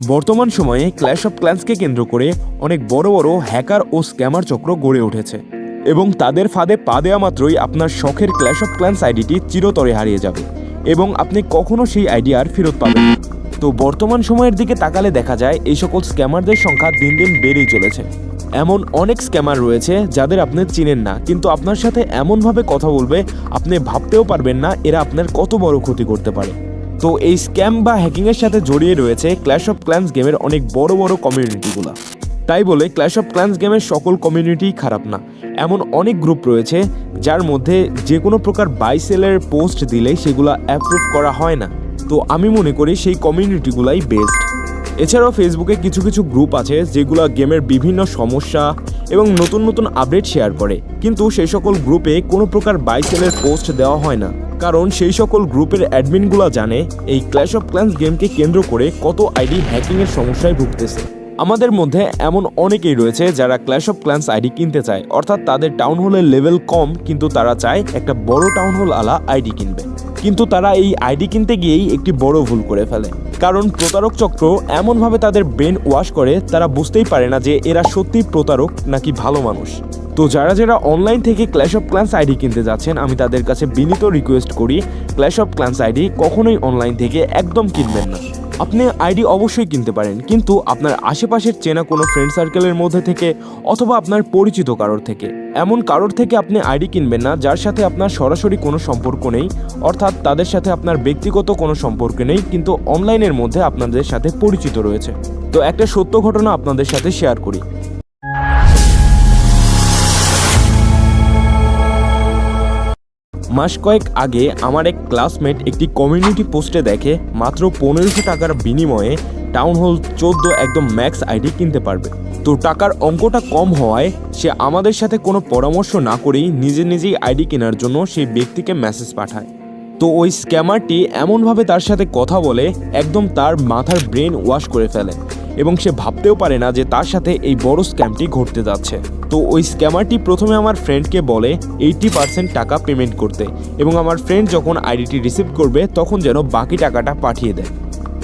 বর্তমান সময়ে clash of ক্ল্যান্সকে কেন্দ্র করে অনেক বড় বড় হ্যাকার ও স্ক্যামার চক্র গড়ে উঠেছে। এবং তাদের ফাঁদে পা দেওয়া মাত্রই আপনার শখের ক্ল্যাশ অফ ক্ল্যান্স আইডিটি চিরতরে হারিয়ে যাবে এবং আপনি কখনো সেই আইডি আর ফেরত পাবেন। তো বর্তমান সময়ের দিকে তাকালে দেখা যায় এই সকল স্ক্যামারদের সংখ্যা দিন দিন বেড়েই চলেছে। এমন অনেক স্ক্যামার রয়েছে যাদের আপনি চিনেন না, কিন্তু আপনার সাথে এমনভাবে কথা বলবে আপনি ভাবতেও পারবেন না এরা আপনার কত বড় ক্ষতি করতে পারে। তো এই স্ক্যাম বা হ্যাকিংয়ের সাথে জড়িয়ে রয়েছে ক্ল্যাশ অফ ক্ল্যান্স গেমের অনেক বড় বড় কমিউনিটিগুলো তাই বলে ক্ল্যাশ অফ ক্ল্যান্স গেমের সকল কমিউনিটিই খারাপ না। এমন অনেক গ্রুপ রয়েছে যার মধ্যে যে কোনো প্রকার বাই সেলের পোস্ট দিলে সেগুলো অ্যাপ্রুভ করা হয় না। তো আমি মনে করি সেই কমিউনিটিগুলাই বেস্ট এছাড়াও ফেসবুকে কিছু কিছু গ্রুপ আছে যেগুলো গেমের বিভিন্ন সমস্যা এবং নতুন নতুন আপডেট শেয়ার করে। কিন্তু সেই সকল গ্রুপে কোনো প্রকার বাই সেলের পোস্ট দেওয়া হয় না। কারণ সেই সকল গ্রুপের অ্যাডমিনগুলো জানে এই ক্ল্যাশ অফ ক্ল্যান্স গেমকে কেন্দ্র করে কত আইডি হ্যাকিংয়ের সমস্যায় ভুগতেছে। আমাদের মধ্যে এমন অনেকেই রয়েছে যারা ক্ল্যাশ অফ ক্ল্যান্স আইডি কিনতে চায়। অর্থাৎ তাদের টাউন হলের লেভেল কম, কিন্তু তারা চায় একটা বড় টাউন হল আলা আইডি কিনবে। কিন্তু তারা এই আইডি কিনতে গিয়েই একটি বড় ভুল করে ফেলে। কারণ প্রতারক চক্র এমনভাবে তাদের ব্রেন ওয়াশ করে, তারা বুঝতেই পারে না যে এরা সত্যি প্রতারক নাকি ভালো মানুষ। তো যারা যারা অনলাইন থেকে ক্ল্যাশ অফ ক্ল্যান্স আইডি কিনতে যাচ্ছেন, আমি তাদের কাছে বিনীত রিকোয়েস্ট করি ক্ল্যাশ অফ ক্ল্যান্স আইডি কখনোই অনলাইন থেকে একদম কিনবেন না। আপনি আইডি অবশ্যই কিনতে পারেন, কিন্তু আপনার আশেপাশের চেনা কোনো ফ্রেন্ড সার্কেলের মধ্যে থেকে অথবা আপনার পরিচিত কারোর থেকে। এমন কারোর থেকে আপনি আইডি কিনবেন না, যার সাথে আপনার সরাসরি কোনো সম্পর্ক নেই, অর্থাৎ তাদের সাথে আপনার ব্যক্তিগত কোনো সম্পর্ক নেই, কিন্তু অনলাইনের মধ্যে আপনাদের সাথে পরিচিত রয়েছে। তো একটা সত্য ঘটনা আপনাদের সাথে শেয়ার করি। মাস কয়েক আগে আমার এক ক্লাসমেট একটি কমিউনিটি পোস্টে দেখে, মাত্র পনেরোশো টাকার বিনিময়ে টাউন হল চোদ্দ একদম ম্যাক্স আইডি কিনতে পারবে। তো টাকার অঙ্কটা কম হওয়ায় সে আমাদের সাথে কোনো পরামর্শ না করেই নিজে নিজেই আইডি কেনার জন্য সেই ব্যক্তিকে মেসেজ পাঠায়। তো ওই স্ক্যামারটি এমনভাবে তার সাথে কথা বলে, একদম তার মাথার ব্রেন ওয়াশ করে ফেলে। এবং সে ভাবতেও পারে না যে তার সাথে এই বড় স্ক্যামটি ঘটতে যাচ্ছে। তো ওই স্ক্যামারটি প্রথমে আমার ফ্রেন্ডকে বলে এইটি পার্সেন্ট টাকা পেমেন্ট করতে এবং আমার ফ্রেন্ড যখন আইডিটি রিসিভ করবে তখন যেন বাকি টাকাটা পাঠিয়ে দেয়।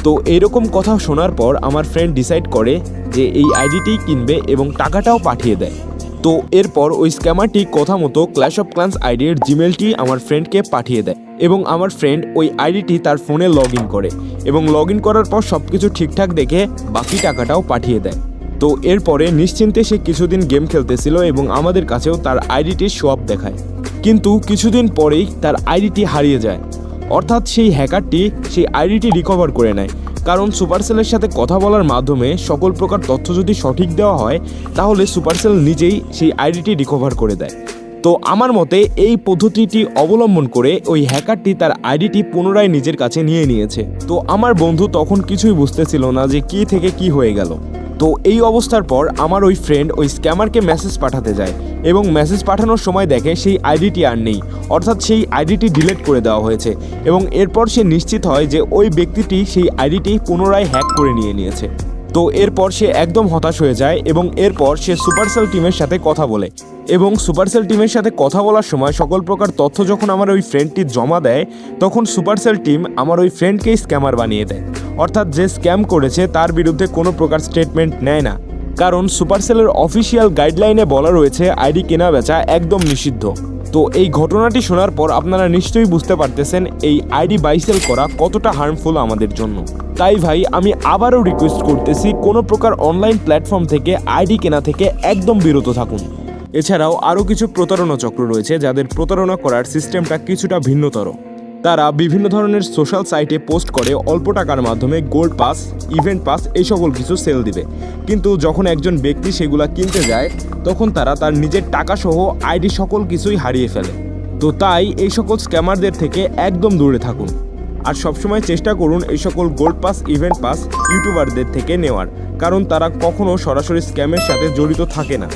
তো এরকম কথা শোনার পর আমার ফ্রেন্ড ডিসাইড করে যে এই আইডিটিই কিনবে এবং টাকাটাও পাঠিয়ে দেয়। তো এরপর ওই স্ক্যামারটি কথা মতো ক্ল্যাশ অফ ক্লান্স আইডির জিমেলটি আমার ফ্রেন্ডকে পাঠিয়ে দেয় এবং আমার ফ্রেন্ড ওই আইডিটি তার ফোনে লগ করে এবং লগ করার পর সব কিছু ঠিকঠাক দেখে বাকি টাকাটাও পাঠিয়ে দেয়। তো এরপরে নিশ্চিন্তে সে কিছুদিন গেম খেলতেছিল এবং আমাদের কাছেও তার আইডিটির সোয়াপ দেখায়। কিন্তু কিছুদিন পরেই তার আইডিটি হারিয়ে যায়। অর্থাৎ সেই হ্যাকারটি সেই আইডিটি রিকভার করে নেয় কারণ সুপারসেলের সাথে কথা বলার মাধ্যমে সকল প্রকার তথ্য যদি সঠিক দেওয়া হয়, তাহলে সুপারসেল নিজেই সেই আইডিটি রিকভার করে দেয়। তো আমার মতে এই পদ্ধতিটি অবলম্বন করে ওই হ্যাকারটি তার আইডিটি পুনরায় নিজের কাছে নিয়ে নিয়েছে। তো আমার বন্ধু তখন কিছুই বুঝতেছিল না যে কি থেকে কি হয়ে গেল। তো এই অবস্থার পর আমার ওই ফ্রেন্ড ওই স্ক্যামারকে মেসেজ পাঠাতে যায় এবং মেসেজ পাঠানোর সময় দেখে সেই আইডিটি আর নেই। অর্থাৎ সেই আইডিটি ডিলেট করে দেওয়া হয়েছে এবং এরপর সে নিশ্চিত হয় যে ওই ব্যক্তিটি সেই আইডিটি পুনরায় হ্যাক করে নিয়ে নিয়েছে। তো এরপর সে একদম হতাশ হয়ে যায় এবং এরপর সে সুপারসেল টিমের সাথে কথা বলে। এবং সুপারসেল টিমের সাথে কথা বলার সময় সকল প্রকার তথ্য যখন আমার ওই ফ্রেন্ডটি জমা দেয়, তখন সুপারসেল টিম আমার ওই ফ্রেন্ডকেই স্ক্যামার বানিয়ে দেয়। অর্থাৎ যে স্ক্যাম করেছে, তার বিরুদ্ধে কোনো প্রকার স্টেটমেন্ট নেয় না। কারণ সুপারসেলের অফিসিয়াল গাইডলাইনে বলা রয়েছে, আইডি কেনা বেচা একদম নিষিদ্ধ। তো এই ঘটনাটি শোনার পর আপনারা নিশ্চয়ই বুঝতে পারতেছেন, এই আইডি বাইসেল করা কতটা হার্মফুল আমাদের জন্য। তাই ভাই, আমি আবারও রিকোয়েস্ট করতেছি, কোনো প্রকার অনলাইন প্ল্যাটফর্ম থেকে আইডি কেনা থেকে একদম বিরত থাকুন। এছাড়াও আরও কিছু প্রতারণা চক্র রয়েছে যাদের প্রতারণা করার সিস্টেমটা কিছুটা ভিন্নতর। তারা বিভিন্ন ধরনের সোশ্যাল সাইটে পোস্ট করে অল্প টাকার মাধ্যমে গোল্ড পাস, ইভেন্ট পাস এই সকল কিছু সেল দিবে। কিন্তু যখন একজন ব্যক্তি সেগুলা কিনতে যায়, তখন তারা তার নিজের টাকা সহ আইডি সকল কিছুই হারিয়ে ফেলে। তো তাই এই সকল স্ক্যামারদের থেকে একদম দূরে থাকুন। আর সবসময় চেষ্টা করুন এই সকল গোল্ড পাস, ইভেন্ট পাস, ইউটিউবারদের থেকে নেওয়ার। কারণ তারা কখনও সরাসরি স্ক্যামের সাথে জড়িত থাকে না।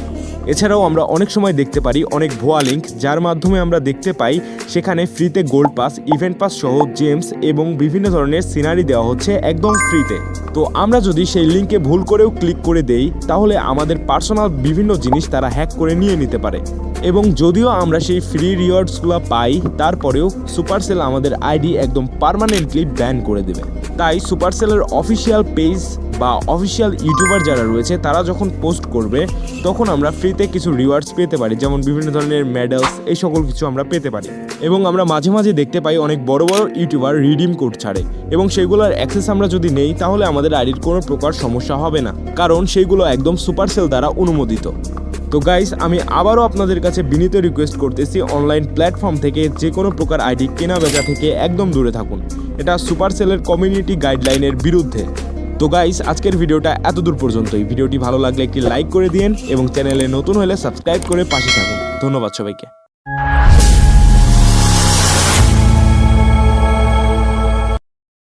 এছাড়াও আমরা অনেক সময় দেখতে পারি অনেক ভুয়া লিঙ্ক যার মাধ্যমে আমরা দেখতে পাই সেখানে ফ্রিতে গোল্ড পাস ইভেন্ট পাস সহ জেমস এবং বিভিন্ন ধরনের সিনারি দেওয়া হচ্ছে একদম ফ্রিতে তো আমরা যদি সেই লিঙ্কে ভুল করেও ক্লিক করে দেই, তাহলে আমাদের পার্সোনাল বিভিন্ন জিনিস তারা হ্যাক করে নিয়ে নিতে পারে। এবং যদিও আমরা সেই ফ্রি রিওয়ার্ডসগুলো পাই, তারপরেও সুপারসেল আমাদের আইডি একদম পার্মানেন্টলি ব্যান করে দেবে। তাই সুপারসেলের অফিসিয়াল পেজ বা অফিসিয়াল ইউটিউবার যারা রয়েছে, তারা যখন পোস্ট করবে, তখন আমরা ফ্রিতে কিছু রিওয়ার্ডস পেতে পারি, যেমন বিভিন্ন ধরনের মেডেলস এই সকল কিছু আমরা পেতে পারি। এবং আমরা মাঝে মাঝে দেখতে পাই অনেক বড় বড় ইউটিউবার রিডিম কোড ছাড়ে, এবং সেগুলোর অ্যাক্সেস আমরা যদি নেই, তাহলে আমাদের আইডির কোনো প্রকার সমস্যা হবে না, কারণ সেইগুলো একদম সুপারসেল দ্বারা অনুমোদিত। তো গাইস আমি আবারও আপনাদের কাছে বিনীত রিকোয়েস্ট করতেছি অনলাইন প্ল্যাটফর্ম থেকে যে কোনো প্রকার আইডি কেনা বেচা থেকে একদম দূরে থাকুন। এটা সুপার সেলের কমিউনিটি গাইডলাইনের বিরুদ্ধে। তো গাইস আজকের ভিডিওটা এতদূর পর্যন্তই। ভিডিওটি ভালো লাগলে একটি লাইক করে দিন এবং চ্যানেলে নতুন হলে সাবস্ক্রাইব করে পাশে থাকুন। ধন্যবাদ সবাইকে।